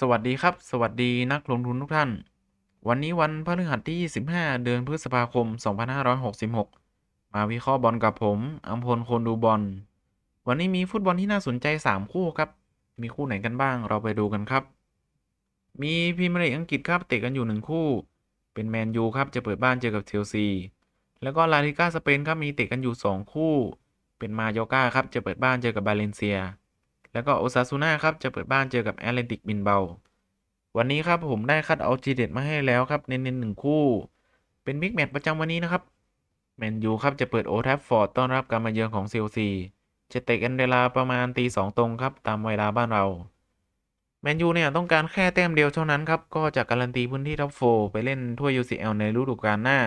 สวัสดีครับ สวัสดีนักลงทุนทุกท่าน วันนี้วันพฤหัสที่ 25 เดือนพฤษภาคม 2566 มาวิเคราะห์บอลกับผมอัมพลคนดูบอล วันนี้มีฟุตบอลที่น่าสนใจ 3 คู่ครับ มีคู่ไหนกันบ้างเราไปดูกันครับ มีพรีเมียร์ลีกอังกฤษครับเตะกันอยู่ 1 คู่ เป็นแมนยูครับจะเปิดบ้านเจอกับเชลซี แล้วก็ลาลิก้าสเปนครับมีเตะกันอยู่ 2 คู่ เป็นมาโยกาครับจะเปิดบ้านเจอกับบาเลนเซีย แล้วก็โอซาซูน่าครับจะเปิดบ้านเจอกับแอตเลติกบินเบา วันนี้ครับผมได้คัดเอาจีเด็ดมาให้แล้วครับ เน้นๆหนึ่งคู่ เป็นบิ๊กแมตช์ประจำวันนี้นะครับแมนยูครับจะเปิดโอทัฟฟอร์ดต้อนรับการมาเยือนของเซลซีจะเตะกันเวลาประมาณตีสองตรงครับตามเวลาบ้านเราแมนยูเนี่ยต้องการแค่แต้มเดียวเท่านั้นครับ ก็จะการันตีพื้นที่ท็อปโฟไปเล่นถ้วย UCL ในฤดูกาลหน้า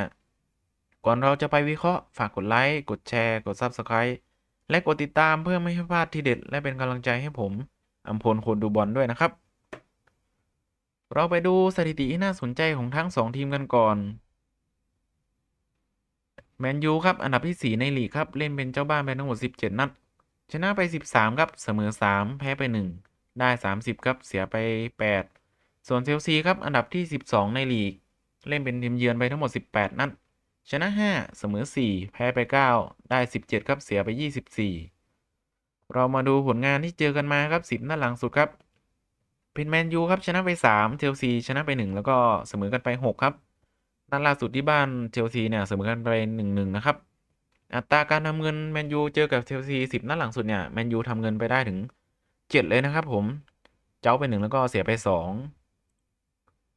ก่อนเราจะไปวิเคราะห์ฝากกดไลค์ กดแชร์ กด Subscribe และกดติดตามเพื่อไม่ให้พลาดทีเด็ด และเป็นกำลังใจให้ผมอัมพลคนดูบอลด้วยนะครับ เราไปดูสถิติที่น่าสนใจของทั้ง 2 ทีมกันก่อนแมนยูครับ อันดับที่ 4 ในลีกครับ เล่นเป็นเจ้าบ้านไปทั้งหมด 17 นัด ชนะไป 13 ครับ เสมอ 3 แพ้ไป 1 ได้ 30 ครับ เสียไป 8 ส่วนเชลซีครับ อันดับที่ 12 ในลีก เล่นเป็นทีมเยือนไปทั้งหมด 18 นัด ชนะ 5 เสมอ 4 แพ้ไป 9 ได้ 17 ครับเสียไป 24 เรามาดูผลงานที่เจอกันมาครับ 10 นัดหลังสุดครับ เป็นแมนยูครับชนะไป 3 เชลซีชนะไป 1 แล้วก็เสมอกันไป 6 ครับนัดล่าสุดที่บ้านเชลซีเนี่ยเสมอกันไป 1-1 นะครับ อัตราการทำเงินแมนยูเจอกับเชลซี10 นัดหลังสุดเนี่ยแมนยูทำเงินไปได้ถึง 7 เลยนะครับผม เจ้าไป 1 แล้วก็เสียไป 2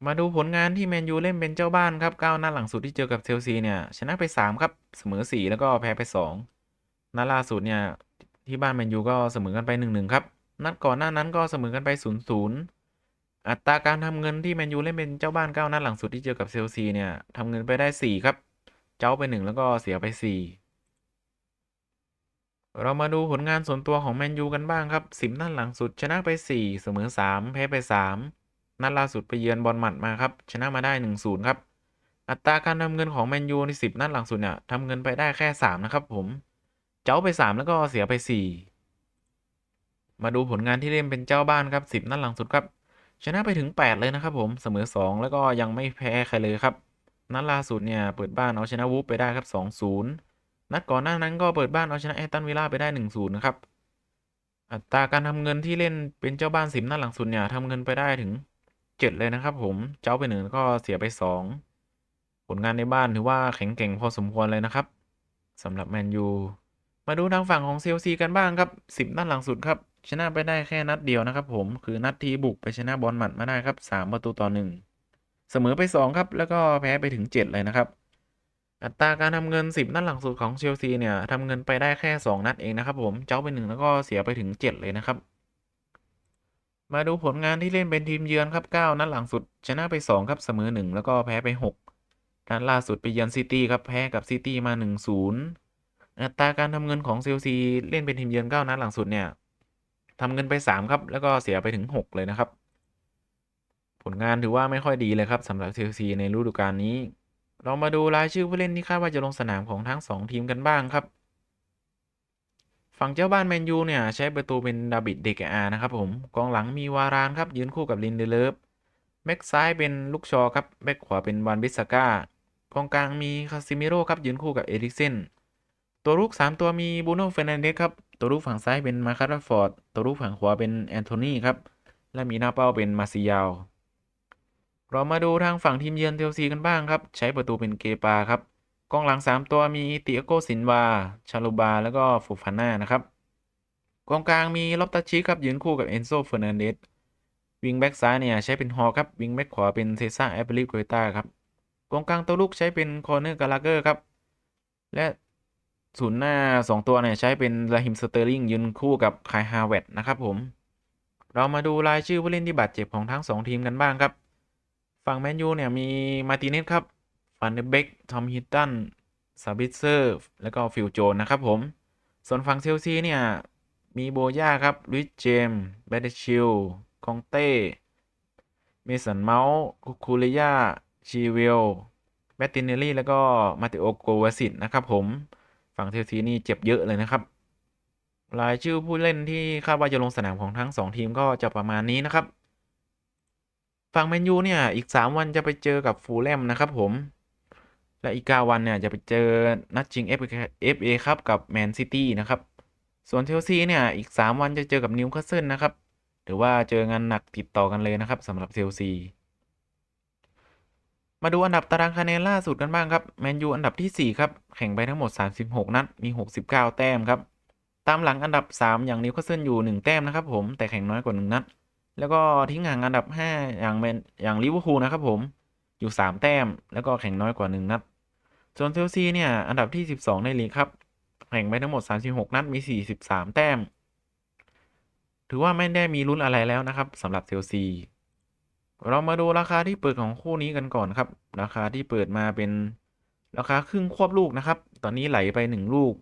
มาดูผลงานที่แมนยูเล่นเป็นเจ้าบ้านครับ9นัดหลังสุดที่เจอกับเชลซีเนี่ยชนะไป 3 ครับเสมอ 4 แล้วก็แพ้ไป 2นัดล่าสุดเนี่ยที่บ้านแมนยูก็เสมอกันไป 1-1 ครับ นัดก่อนหน้านั้นก็เสมอกันไป 0-0 อัตราการทำเงินที่แมนยูเล่นเป็นเจ้าบ้าน 9นัดหลังสุดที่เจอกับเชลซีเนี่ยทำเงินไปได้ 4 ครับ เจ้าไป 1 แล้วก็เสียไป 4 เรามาดูผลงานส่วนตัวของแมนยูกันบ้างครับ 10 นัดหลังสุดชนะไป 4 เสมอ 3 แพ้ไป 3 นัดล่าสุดไปเยือนบอลหมัดมาครับชนะมาได้1-0ครับอัตราการทำเงินของแมนยูใน 10 นัดหลังสุดเนี่ยทำเงินไปได้แค่ 3 นะครับผม เจ้าไป 3 แล้วก็เสียไป 4 มาดูผลงานที่เล่นเป็นเจ้าบ้านครับ 10 นัดหลังสุดครับ ชนะไปถึง 8 เลยนะครับผมเสมอ 2 แล้วก็ยังไม่แพ้ใครเลยครับ นัดล่าสุดเนี่ยเปิดบ้านเอาชนะวูฟไปได้ครับ 2-0 นัดก่อนหน้านั้นก็เปิดบ้านเอาชนะแอตตันวิลล่าไปได้ 1-0 นะครับ อัตราการทำเงินที่เล่นเป็นเจ้าบ้านสิบนัดหลังสุดเนี่ยทำเงินไปได้ถึง 7เลยนะครับ ผมเจ้าไปหนึ่งก็เสียไป2ผลงานในบ้านถือว่าแข็งแกร่งพอสมควรเลยนะครับสำหรับแมนยูมาดูทางฝั่งของเซลซีกันบ้างครับ10นัดหลังสุดครับชนะไปได้แค่นัดเดียวนะครับ ผมคือนัดที่บุกไปชนะบอลหมัดมาได้ครับ3ประตูต่อ1เสมอไป2ครับ แล้วก็แพ้ไปถึง7เลยนะครับอัตราการทำเงิน 10 นัดหลังสุดของเชลซีเนี่ยทำเงินไปได้แค่ 2 นัดเองนะครับผม เจ้าไป1แล้วก็เสียไปถึง 7 เลยนะครับ มาดูผลงานที่เล่นเป็นทีมเยือนครับ 9 นัดหลังสุด ชนะไป 2 ครับ เสมอ 1 แล้วก็แพ้ไป 6นัดล่าสุดไปเยือนซิตี้ครับแพ้กับซิตี้มา 1-0 อัตราการทำเงินของเซลซีเล่นเป็นทีมเยือน 9 นัดหลังสุดเนี่ยทำเงินไป 3 ครับ แล้วก็เสียไปถึง 6 เลยนะครับ ผลงานถือว่าไม่ค่อยดีเลยครับสำหรับเชลซีในฤดูกาลนี้เรามาดูรายชื่อผู้เล่นที่คาดว่าจะลงสนามของทั้ง 2 ทีมกันบ้างครับ ฝั่งเจ้าบ้านแมนยูเนี่ย ใช้ประตูเป็นดาบิดเดกอานะครับผมกองหลังมีวารานครับ ยืนคู่กับลินเดเลฟแบ็กซ้ายเป็นลูกชอครับแบ็กขวาเป็นวานบิสก้ากองกลางมีคาซิมิโร่ครับยืนคู่กับเอริกเซนตัวรุก3 ตัวมีบูโน่เฟรนันเดสครับตัวรุกฝั่งซ้ายเป็นมาคาร์ฟอร์ดตัวรุกฝั่งขวาเป็นแอนโทนีครับและมีหน้าเป้าเป็นมาซิยาวเรามาดูทางฝั่งทีมเยือนเทลซีกันบ้างครับ ใช้ประตูเป็นเกปาครับ กองหลัง 3 ตัวมีติอาโกซินวา ชาลูบา แล้วก็ฟูฟาน่านะครับกองกลางมีลอปตาชิครับยืนคู่กับเอนโซเฟอร์นันเดสวิงแบ็กซ้ายเนี่ยใช้เป็นฮอครับวิงแบ็กขวาเป็นเซซ่าแอปเปิลิโกเตาครับกองกลางตัวลูกใช้เป็นคอเนอร์กาลาเกอร์ครับ และศูนย์หน้า 2 ตัวเนี่ยใช้เป็นลาฮิมสเตอร์ลิงยืนคู่กับคายฮาเวตนะครับผม เรามาดูรายชื่อผู้เล่นที่บาดเจ็บของทั้ง 2 ทีมกันบ้างครับ ฝั่งแมนยูเนี่ยมีมาติเนสครับ ฟันเดเบกทอมฮิตตันซาบิเซอร์ แล้วก็ฟิลโจนนะครับผม ส่วนฝั่งเชลซีเนี่ย มีโบย่าครับลุยเจมแบดชิลคองเต้เมสันเมาส์คูเลียาชีเวลแบตตินเนลลี่ แล้วก็มาติโอโกวาสิตนะครับผม ฝั่งเชลซีนี่เจ็บเยอะเลยนะครับ รายชื่อผู้เล่นที่คาดว่าจะลงสนามของทั้ง 2 ทีมก็จะประมาณนี้นะครับ ฝั่งแมนยูเนี่ย อีก 3 วันจะไปเจอกับฟูลแลมนะครับผม และอีก 9 วันเนี่ยจะไปเจอนัดชิง FA ครับกับแมนซิตี้นะครับ ส่วนเชลซีเนี่ยอีก 3 วันจะเจอกับนิวคาสเซิลนะครับถือว่าเจองานหนักติดต่อกันเลยนะครับสำหรับเชลซีมาดูอันดับตารางคะแนนล่าสุดกันบ้างครับแมนยูอันดับที่ 4 ครับ แข่งไปทั้งหมด 36 นัดมี 69 แต้มครับ ตามหลังอันดับ 3 อย่างนิวคาสเซิลอยู่ 1 แต้มนะครับผมแต่แข่งน้อยกว่า 1 นัด แล้วก็ทิ้งห่างอันดับ 5 อย่างแมนอย่างลิเวอร์พูลนะครับผมอยู่ 3 แต้ม แล้วก็แข่งน้อยกว่า 1 นัด ส่วนเชลซีเนี่ยอันดับที่ 12 ในลีกครับแข่งไปทั้งหมด 36 นัดมี 43 แต้ม ถือว่าไม่ได้มีลุ้นอะไรแล้วนะครับสำหรับเชลซี เรามาดูราคาที่เปิดของคู่นี้กันก่อนครับ ราคาที่เปิดมาเป็นราคาครึ่งควบลูกนะครับ ตอนนี้ไหลไป 1 ลูก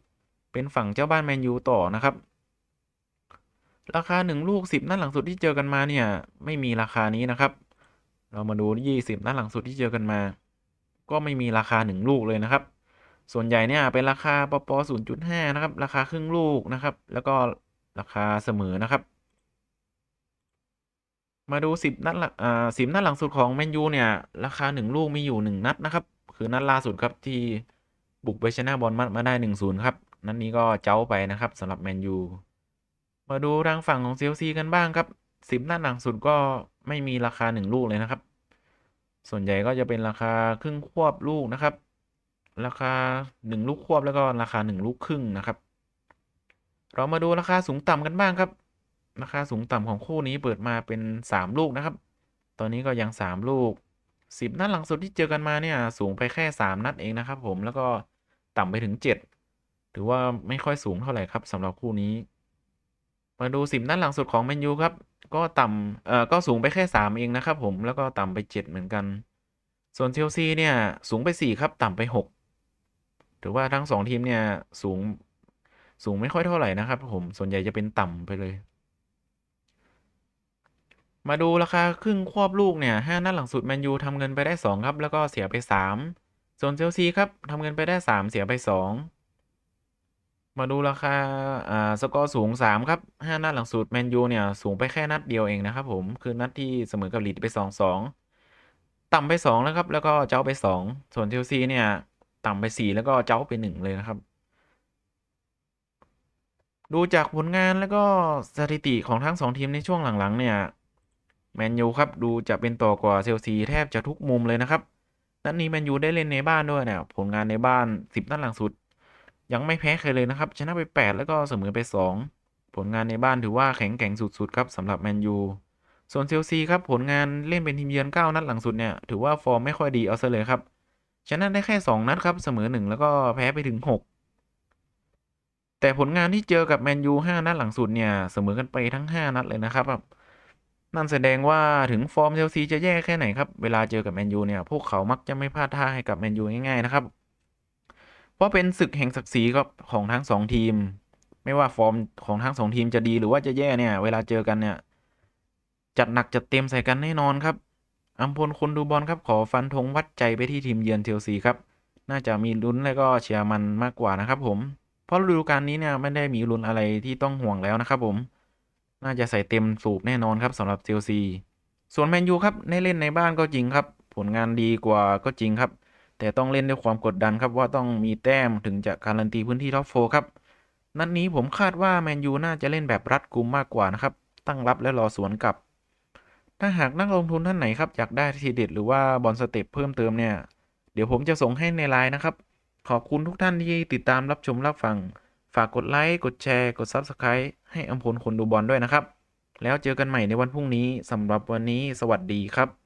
เป็นฝั่งเจ้าบ้านแมนยูต่อนะครับ ราคา 1 ลูก 10 นัดหลังสุดที่เจอกันมาเนี่ย ไม่มีราคานี้นะครับ เรามาดู 20 นัดหลังสุดที่เจอกันมา ก็ไม่มีราคา 1 ลูกเลยนะครับ ส่วนใหญ่เนี่ยเป็นราคาปป0.5 นะครับ ราคาครึ่งลูกนะครับ แล้วก็ราคาเสมอนะครับ มาดู 10 นัดหลังอ่า10นัดหลังสุดของแมนยูเนี่ย ราคา 1 ลูกมีอยู่ 1 นัดนะครับ คือนัดล่าสุดครับที่บุกไปชนะบอลมาได้ 1-0 ครับ นัดนนี้ก็เจ้าไปนะครับสำหรับแมนยู มาดูทางฝั่งของเชลซีกันบ้างครับ 10 นัดหลังสุดก็ไม่มีราคา 1 ลูกเลยนะครับ ส่วนใหญ่ก็จะเป็นราคาครึ่งควบลูกนะครับ ราคา 1 ลูกควบแล้วก็ราคา 1 ลูกครึ่งนะครับ เรามาดูราคาสูงต่ำกันบ้างครับ ราคาสูงต่ำของคู่นี้เปิดมาเป็น 3 ลูกนะครับ ตอนนี้ก็ยัง 3 ลูก 10 นัดหลังสุดที่เจอกันมาเนี่ยสูงไปแค่ 3 นัดเองนะครับ ผมแล้วก็ต่ำไปถึง 7 ถือว่าไม่ค่อยสูงเท่าไหร่ครับสำหรับคู่นี้ มาดู 10 นัดหลังสุดของแมนยูครับ ก็ต่ำเอ่อก็สูงไปแค่ 3 เองนะครับผมแล้วก็ต่ำไป 7 เหมือนกัน ส่วนเชลซีเนี่ยสูงไป 4 ครับ ต่ำไป 6 ถือว่าทั้ง 2 ทีมเนี่ยสูงสูงไม่ค่อยเท่าไหร่นะครับผมส่วนใหญ่จะเป็นต่ำไปเลย มาดูราคาครึ่งควบลูกเนี่ย5นัดหลังสุดแมนยูทำเงินไปได้ 2 ครับ แล้วก็เสียไป 3 ส่วนเชลซีครับทำเงินไปได้ 3 เสียไป 2 มาดูราคา อ่า สกอร์สูง 3 ครับ 5 นัดหลังสุดแมนยูเนี่ย สูงไปแค่นัดเดียวเองนะครับผม คือนัดที่เสมอกับลีดไป 2-2 ต่ำไป 2 แล้วครับ แล้วก็เจ้าไป 2 ส่วนเชลซีเนี่ย ต่ำไป 4 แล้วก็เจ้าไป 1 เลยนะครับ ดูจากผลงานแล้วก็สถิติของทั้ง 2 ทีมในช่วงหลังๆ เนี่ย แมนยูครับ ดูจะเป็นต่อกว่าเชลซีแทบจะทุกมุมเลยนะครับ นัดนี้แมนยูได้เล่นในบ้านด้วยเนี่ย ผลงานในบ้าน 10 นัดหลังสุด ยังไม่แพ้ใครเลยนะครับ ชนะไป 8 แล้วก็เสมอไป 2 ผลงานในบ้านถือว่าแข็งแกร่งสุดๆครับสำหรับแมนยูส่วนเชลซีครับผลงานเล่นเป็นทีมเยือน 9 นัดหลังสุดเนี่ยถือว่าฟอร์มไม่ค่อยดีเอาซะเลยครับชนะได้แค่ 2 นัดครับเสมอ 1 แล้วก็แพ้ไปถึง 6 แต่ผลงานที่เจอกับแมนยู5นัดหลังสุดเนี่ยเสมอกันไปทั้ง 5 นัดเลยนะครับนั่นแสดงว่าถึงฟอร์มเชลซีจะแย่แค่ไหนครับ เวลาเจอกับแมนยูเนี่ย พวกเขามักจะไม่พลาดท่าให้กับแมนยูง่ายๆนะครับ เพราะเป็นศึกแห่งศักดิ์ศรีครับของทั้งสองทีม ไม่ว่าฟอร์มของทั้งสองทีมจะดีหรือว่าจะแย่เนี่ย เวลาเจอกันเนี่ย จัดหนักจัดเต็มใส่กันแน่นอนครับอัมพลคนดูบอลครับขอฟันธงวัดใจไปที่ทีมเยือนเชลซีครับ น่าจะมีลุ้นและก็เชียร์มันมากกว่านะครับผม เพราะฤดูกาลนี้เนี่ยไม่ได้มีลุ้นอะไรที่ต้องห่วงแล้วนะครับผม น่าจะใส่เต็มสูบแน่นอนครับสำหรับเชลซี ส่วนแมนยูครับในเล่นในบ้านก็จริงครับ ผลงานดีกว่าก็จริงครับ แต่ต้องเล่นด้วยความกดดันครับว่าต้องมีแต้มถึงจะการันตีพื้นที่ท็อปโฟครับ นัดนนี้ผมคาดว่าแมนยูน่าจะเล่นแบบรัดกุมมากกว่านะครับ ตั้งรับและรอสวนกลับ ถ้าหากนักลงทุนท่านไหนครับอยากได้ทีเด็ดหรือว่าบอลสเต็ปเพิ่มเติมเนี่ย เดี๋ยวผมจะส่งให้ในไลน์นะครับ ขอบคุณทุกท่านที่ติดตามรับชมรับฟัง ฝากกดไลค์ กดแชร์ กด Subscribe ให้อัมพลคนดูบอลด้วยนะครับ แล้วเจอกันใหม่ในวันพรุ่งนี้สำหรับวันนี้ สวัสดีครับ